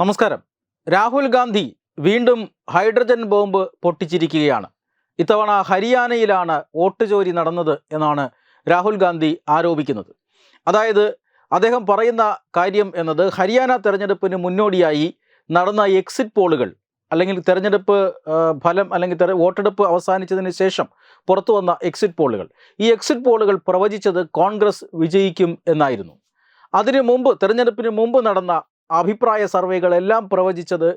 നമസ്കാരം. രാഹുൽ ഗാന്ധി വീണ്ടും hydrogen bomb പൊട്ടിച്ചിരിക്കുകയാണ്. ഇത്തവണ ഹരിയാനയിലാണ് വോട്ട് ചോരി നടന്നത് എന്നാണ് രാഹുൽ ഗാന്ധി ആരോപിക്കുന്നത്. അതായത് അദ്ദേഹം പറയുന്ന കാര്യം എന്നത് ഹരിയാന തെരഞ്ഞെടുപ്പിന് മുന്നോടിയായി നടന്ന എക്സിറ്റ് പോളുകൾ അല്ലെങ്കിൽ തെരഞ്ഞെടുപ്പ് ഫലം അല്ലെങ്കിൽ തെര- വോട്ടെടുപ്പ് അവസാനിച്ചതിന് ശേഷം പുറത്തു വന്ന എക്സിറ്റ് പോളുകൾ. ഈ എക്സിറ്റ് പോളുകൾ പ്രവചിച്ചത് കോൺഗ്രസ് വിജയിക്കും എന്നായിരുന്നു. അതിനു മുമ്പ് തെരഞ്ഞെടുപ്പിന് മുമ്പ് നടന്ന അഭിപ്രായ സർവേകളെല്ലാം പ്രവചിച്ചത്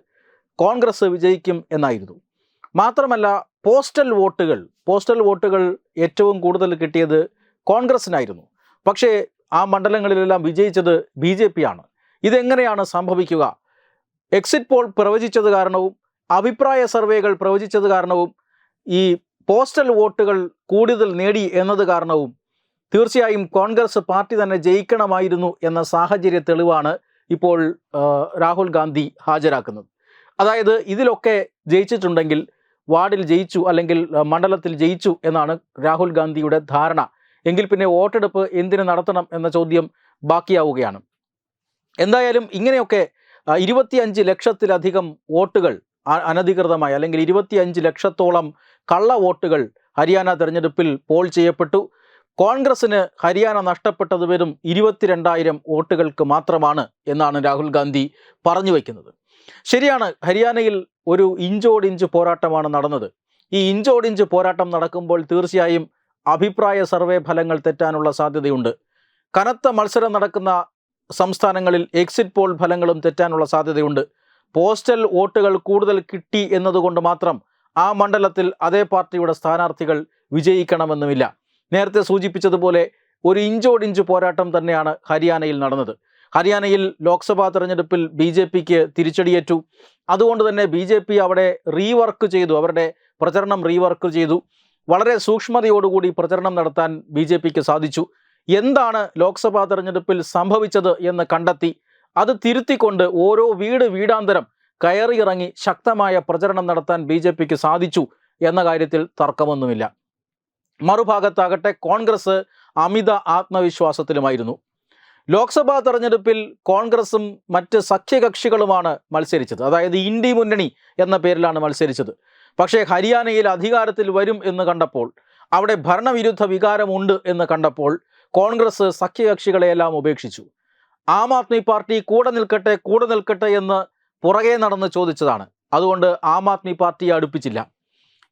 കോൺഗ്രസ് വിജയിക്കും എന്നായിരുന്നു. മാത്രമല്ല പോസ്റ്റൽ വോട്ടുകൾ പോസ്റ്റൽ വോട്ടുകൾ ഏറ്റവും കൂടുതൽ കിട്ടിയത് കോൺഗ്രസ്സിനായിരുന്നു. പക്ഷേ ആ മണ്ഡലങ്ങളിലെല്ലാം വിജയിച്ചത് ബി ജെ പി ആണ് ഇതെങ്ങനെയാണ് സംഭവിക്കുക? എക്സിറ്റ് പോൾ പ്രവചിച്ചത് കാരണവും അഭിപ്രായ സർവേകൾ പ്രവചിച്ചത് കാരണവും ഈ പോസ്റ്റൽ വോട്ടുകൾ കൂടുതൽ നേടി എന്നത് കാരണവും തീർച്ചയായും കോൺഗ്രസ് പാർട്ടി തന്നെ ജയിക്കണമായിരുന്നു എന്ന സാഹചര്യ തെളിവാണ് ഇപ്പോൾ രാഹുൽ ഗാന്ധി ഹാജരാക്കുന്നത്. അതായത് ഇതിലൊക്കെ ജയിച്ചിട്ടുണ്ടെങ്കിൽ വാർഡിൽ ജയിച്ചു അല്ലെങ്കിൽ മണ്ഡലത്തിൽ ജയിച്ചു എന്നാണ് രാഹുൽ ഗാന്ധിയുടെ ധാരണ. എങ്കിൽ പിന്നെ വോട്ടെടുപ്പ് എന്തിനു നടത്തണം എന്ന ചോദ്യം ബാക്കിയാവുകയാണ്. എന്തായാലും ഇങ്ങനെയൊക്കെ ഇരുപത്തിയഞ്ച് ലക്ഷത്തിലധികം വോട്ടുകൾ അനധികൃതമായി അല്ലെങ്കിൽ ഇരുപത്തിയഞ്ച് ലക്ഷത്തോളം കള്ള വോട്ടുകൾ ഹരിയാന തെരഞ്ഞെടുപ്പിൽ പോൾ ചെയ്യപ്പെട്ടു. കോൺഗ്രസിന് ഹരിയാന നഷ്ടപ്പെട്ടത് വെറും ഇരുപത്തിരണ്ടായിരം വോട്ടുകൾക്ക് മാത്രമാണ് എന്നാണ് രാഹുൽ ഗാന്ധി പറഞ്ഞു വയ്ക്കുന്നത് ശരിയാണ് ഹരിയാനയിൽ ഒരു ഇഞ്ചോടിഞ്ച് പോരാട്ടമാണ് നടന്നത്. ഈ ഇഞ്ചോടിഞ്ച് പോരാട്ടം നടക്കുമ്പോൾ തീർച്ചയായും അഭിപ്രായ സർവേ ഫലങ്ങൾ തെറ്റാനുള്ള സാധ്യതയുണ്ട്. കനത്ത മത്സരം നടക്കുന്ന സംസ്ഥാനങ്ങളിൽ എക്സിറ്റ് പോൾ ഫലങ്ങളും തെറ്റാനുള്ള സാധ്യതയുണ്ട്. പോസ്റ്റൽ വോട്ടുകൾ കൂടുതൽ കിട്ടി എന്നതുകൊണ്ട് മാത്രം ആ മണ്ഡലത്തിൽ അതേ പാർട്ടിയുടെ സ്ഥാനാർത്ഥികൾ വിജയിക്കണമെന്നുമില്ല. നേരത്തെ സൂചിപ്പിച്ചതുപോലെ ഒരു ഇഞ്ചോടിഞ്ച് പോരാട്ടം തന്നെയാണ് ഹരിയാനയിൽ നടന്നത്. ഹരിയാനയിൽ ലോക്സഭാ തെരഞ്ഞെടുപ്പിൽ ബി ജെ പിക്ക് തിരിച്ചടിയേറ്റു. അതുകൊണ്ട് തന്നെ ബി ജെ പി അവിടെ റീവർക്ക് ചെയ്തു. അവരുടെ പ്രചരണം റീവർക്ക് ചെയ്തു. വളരെ സൂക്ഷ്മതയോടുകൂടി പ്രചരണം നടത്താൻ ബി ജെ പിക്ക് സാധിച്ചു. എന്താണ് ലോക്സഭാ തെരഞ്ഞെടുപ്പിൽ സംഭവിച്ചത് എന്ന് കണ്ടെത്തി അത് തിരുത്തിക്കൊണ്ട് ഓരോ വീട് വീടാന്തരം കയറിയിറങ്ങി ശക്തമായ പ്രചരണം നടത്താൻ ബി സാധിച്ചു എന്ന കാര്യത്തിൽ തർക്കമൊന്നുമില്ല. മറുഭാഗത്താകട്ടെ കോൺഗ്രസ് അമിത ആത്മവിശ്വാസത്തിലുമായിരുന്നു. ലോക്സഭാ തെരഞ്ഞെടുപ്പിൽ കോൺഗ്രസും മറ്റ് സഖ്യകക്ഷികളുമാണ് മത്സരിച്ചത്. അതായത് ഇന്ത്യ മുന്നണി എന്ന പേരിലാണ് മത്സരിച്ചത്. പക്ഷേ ഹരിയാനയിൽ അധികാരത്തിൽ വരും എന്ന് കണ്ടപ്പോൾ അവിടെ ഭരണവിരുദ്ധ വികാരമുണ്ട് എന്ന് കണ്ടപ്പോൾ കോൺഗ്രസ് സഖ്യകക്ഷികളെയെല്ലാം ഉപേക്ഷിച്ചു. ആം ആദ്മി പാർട്ടി കൂടെ നിൽക്കട്ടെ കൂടെ നിൽക്കട്ടെ എന്ന് പുറകെ നടന്ന് ചോദിച്ചതാണ്. അതുകൊണ്ട് ആം ആദ്മി പാർട്ടിയെ അടുപ്പിച്ചില്ല.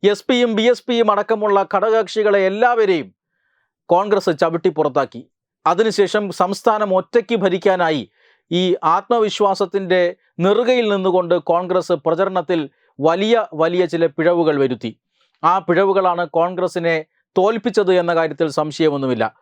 എസ് പിയും ബി എസ് പിയും അടക്കമുള്ള ഘടകകക്ഷികളെ എല്ലാവരെയും കോൺഗ്രസ് ചവിട്ടി പുറത്താക്കി. അതിനുശേഷം സംസ്ഥാനം ഒറ്റയ്ക്ക് ഭരിക്കാനായി ഈ ആത്മവിശ്വാസത്തിന്റെ നെറുകയിൽ നിന്നുകൊണ്ട് കോൺഗ്രസ് പ്രചരണത്തിൽ വലിയ വലിയ ചില പിഴവുകൾ വരുത്തി. ആ പിഴവുകളാണ് കോൺഗ്രസിനെ തോൽപ്പിച്ചത് എന്ന കാര്യത്തിൽ സംശയമൊന്നുമില്ല.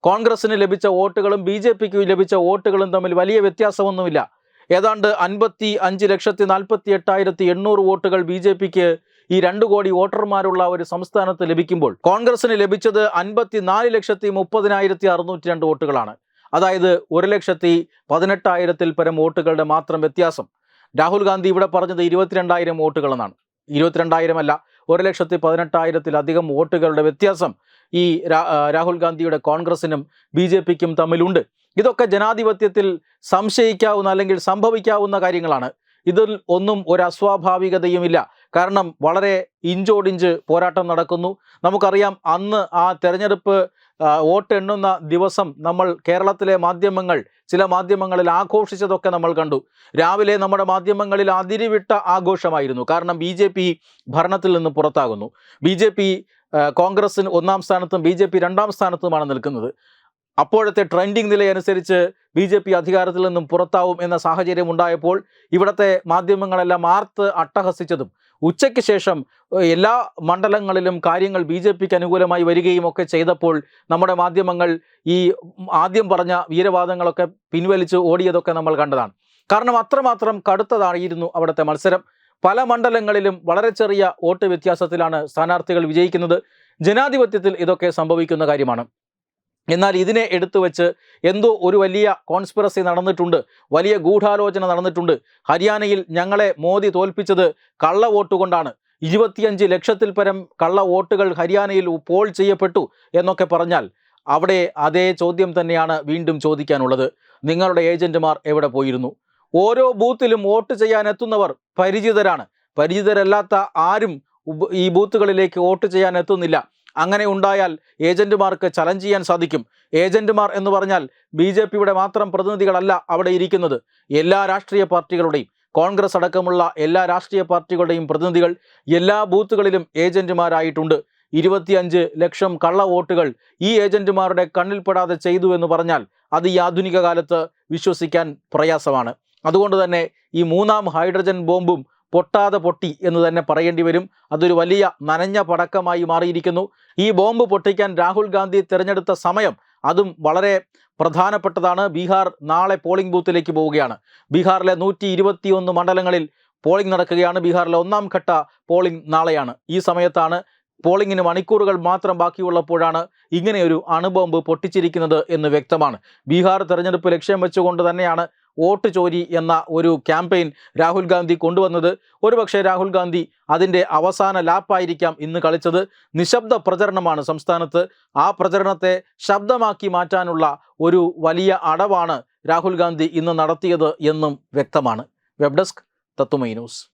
കോൺഗ്രസിന് ലഭിച്ച വോട്ടുകളും ബി ജെ പിക്ക് ലഭിച്ച വോട്ടുകളും തമ്മിൽ വലിയ വ്യത്യാസമൊന്നുമില്ല. ഏതാണ്ട് അൻപത്തി അഞ്ച് ലക്ഷത്തി നാൽപ്പത്തി എട്ടായിരത്തി എണ്ണൂറ് വോട്ടുകൾ ബി ജെ പിക്ക് ഈ രണ്ട് കോടി വോട്ടർമാരുള്ള ഒരു സംസ്ഥാനത്ത് ലഭിക്കുമ്പോൾ കോൺഗ്രസിന് ലഭിച്ചത് അൻപത്തി നാല് ലക്ഷത്തി മുപ്പതിനായിരത്തി അറുന്നൂറ്റി രണ്ട് വോട്ടുകളാണ്. അതായത് ഒരു ലക്ഷത്തി പതിനെട്ടായിരത്തിൽ പരം വോട്ടുകളുടെ മാത്രം വ്യത്യാസം. രാഹുൽ ഗാന്ധി ഇവിടെ പറഞ്ഞത് ഇരുപത്തിരണ്ടായിരം വോട്ടുകളെന്നാണ്. ഇരുപത്തിരണ്ടായിരം അല്ല ഒരു ലക്ഷത്തി പതിനെട്ടായിരത്തിലധികം വോട്ടുകളുടെ വ്യത്യാസം ഈ രാഹുൽ ഗാന്ധിയുടെ കോൺഗ്രസിനും ബി ജെ പിക്കും തമ്മിലുണ്ട്. ഇതൊക്കെ ജനാധിപത്യത്തിൽ സംശയിക്കാവുന്ന അല്ലെങ്കിൽ സംഭവിക്കാവുന്ന കാര്യങ്ങളാണ്. ഇതിൽ ഒന്നും ഒരു അസ്വാഭാവികതയുമില്ല. കാരണം വളരെ ഇഞ്ചോടിഞ്ച് പോരാട്ടം നടക്കുന്നു. നമുക്കറിയാം അന്ന് ആ തെരഞ്ഞെടുപ്പ് വോട്ടെണ്ണുന്ന ദിവസം നമ്മൾ കേരളത്തിലെ മാധ്യമങ്ങൾ ചില മാധ്യമങ്ങളിൽ ആഘോഷിച്ചതൊക്കെ നമ്മൾ കണ്ടു. രാവിലെ നമ്മുടെ മാധ്യമങ്ങളിൽ അതിരിവിട്ട ആഘോഷമായിരുന്നു. കാരണം ബി ഭരണത്തിൽ നിന്ന് പുറത്താകുന്നു. ബി ജെ പി കോൺഗ്രസിന് ഒന്നാം സ്ഥാനത്തും ബി രണ്ടാം സ്ഥാനത്തുമാണ് നിൽക്കുന്നത്. അപ്പോഴത്തെ ട്രെൻഡിങ് നിലയനുസരിച്ച് ബി ജെ പി അധികാരത്തിൽ നിന്നും പുറത്താവും എന്ന സാഹചര്യം ഉണ്ടായപ്പോൾ ഇവിടുത്തെ മാധ്യമങ്ങളെല്ലാം ആർത്ത് അട്ടഹസിച്ചതും. ഉച്ചയ്ക്ക് ശേഷം എല്ലാ മണ്ഡലങ്ങളിലും കാര്യങ്ങൾ ബി ജെ പിക്ക് അനുകൂലമായി വരികയും ഒക്കെ ചെയ്തപ്പോൾ നമ്മുടെ മാധ്യമങ്ങൾ ഈ ആദ്യം പറഞ്ഞ വീരവാദങ്ങളൊക്കെ പിൻവലിച്ച് ഓടിയതൊക്കെ നമ്മൾ കണ്ടതാണ്. കാരണം അത്രമാത്രം കടുത്തതായിരുന്നു അവിടുത്തെ മത്സരം. പല മണ്ഡലങ്ങളിലും വളരെ ചെറിയ വോട്ട് വ്യത്യാസത്തിലാണ് സ്ഥാനാർത്ഥികൾ വിജയിക്കുന്നത്. ജനാധിപത്യത്തിൽ ഇതൊക്കെ സംഭവിക്കുന്ന കാര്യമാണ്. എന്നാൽ ഇതിനെ എടുത്തു വെച്ച് എന്തോ ഒരു വലിയ കോൺസ്പിറസി നടന്നിട്ടുണ്ട് വലിയ ഗൂഢാലോചന നടന്നിട്ടുണ്ട്. ഹരിയാനയിൽ ഞങ്ങളെ മോദി തോൽപ്പിച്ചത് കള്ള വോട്ട് കൊണ്ടാണ്. ഇരുപത്തിയഞ്ച് ലക്ഷത്തിൽ പരം കള്ള വോട്ടുകൾ ഹരിയാനയിൽ പോൾ ചെയ്യപ്പെട്ടു എന്നൊക്കെ പറഞ്ഞാൽ അവിടെ അതേ ചോദ്യം തന്നെയാണ് വീണ്ടും ചോദിക്കാനുള്ളത്. നിങ്ങളുടെ ഏജന്റുമാർ എവിടെ പോയിരുന്നു? ഓരോ ബൂത്തിലും വോട്ട് ചെയ്യാൻ എത്തുന്നവർ പരിചിതരാണ്. പരിചിതരല്ലാത്ത ആരും ഈ ബൂത്തുകളിലേക്ക് വോട്ട് ചെയ്യാൻ എത്തുന്നില്ല. അങ്ങനെ ഉണ്ടായാൽ ഏജന്റുമാർക്ക് ചലഞ്ച് ചെയ്യാൻ സാധിക്കും. ഏജന്റുമാർ എന്ന് പറഞ്ഞാൽ ബി ജെ പിയുടെ മാത്രം പ്രതിനിധികളല്ല അവിടെ ഇരിക്കുന്നത്. എല്ലാ രാഷ്ട്രീയ പാർട്ടികളുടെയും കോൺഗ്രസ് അടക്കമുള്ള എല്ലാ രാഷ്ട്രീയ പാർട്ടികളുടെയും പ്രതിനിധികൾ എല്ലാ ബൂത്തുകളിലും ഏജന്റുമാരായിട്ടുണ്ട്. ഇരുപത്തിയഞ്ച് ലക്ഷം കള്ള വോട്ടുകൾ ഈ ഏജന്റുമാരുടെ കണ്ണിൽപ്പെടാതെ ചെയ്തു എന്ന് പറഞ്ഞാൽ അത് ഈ ആധുനിക കാലത്ത് വിശ്വസിക്കാൻ പ്രയാസമാണ്. അതുകൊണ്ട് തന്നെ ഈ മൂന്നാം ഹൈഡ്രജൻ ബോംബും പൊട്ടാതെ പൊട്ടി എന്ന് തന്നെ പറയേണ്ടി വരും. അതൊരു വലിയ നനഞ്ഞ പടക്കമായി മാറിയിരിക്കുന്നു. ഈ ബോംബ് പൊട്ടിക്കാൻ രാഹുൽ ഗാന്ധി തിരഞ്ഞെടുത്ത സമയം അതും വളരെ പ്രധാനപ്പെട്ടതാണ്. ബീഹാർ നാളെ പോളിംഗ് ബൂത്തിലേക്ക് പോവുകയാണ്. ബീഹാറിലെ നൂറ്റി ഇരുപത്തിയൊന്ന് മണ്ഡലങ്ങളിൽ പോളിംഗ് നടക്കുകയാണ്. ബീഹാറിലെ ഒന്നാം ഘട്ട പോളിംഗ് നാളെയാണ്. ഈ സമയത്താണ് പോളിംഗിന് മണിക്കൂറുകൾ മാത്രം ബാക്കിയുള്ളപ്പോഴാണ് ഇങ്ങനെയൊരു അണുബോംബ് പൊട്ടിച്ചിരിക്കുന്നത് എന്ന് വ്യക്തമാണ്. ബീഹാർ തെരഞ്ഞെടുപ്പ് ലക്ഷ്യം വെച്ചുകൊണ്ട് തന്നെയാണ് വോട്ട് ചോരി എന്ന ഒരു ക്യാമ്പയിൻ രാഹുൽ ഗാന്ധി കൊണ്ടുവന്നത്. ഒരുപക്ഷെ രാഹുൽ ഗാന്ധി അതിന്റെ അവസാന ലാപ്പായിരിക്കാം ഇന്ന് കളിച്ചത്. നിശബ്ദ പ്രചരണമാണ് സംസ്ഥാനത്ത്. ആ പ്രചരണത്തെ ശബ്ദമാക്കി മാറ്റാനുള്ള ഒരു വലിയ അടവാണ് രാഹുൽ ഗാന്ധി ഇന്ന് നടത്തിയത് എന്നും വ്യക്തമാണ്. വെബ് ഡെസ്ക് തത്തുമൈ ന്യൂസ്.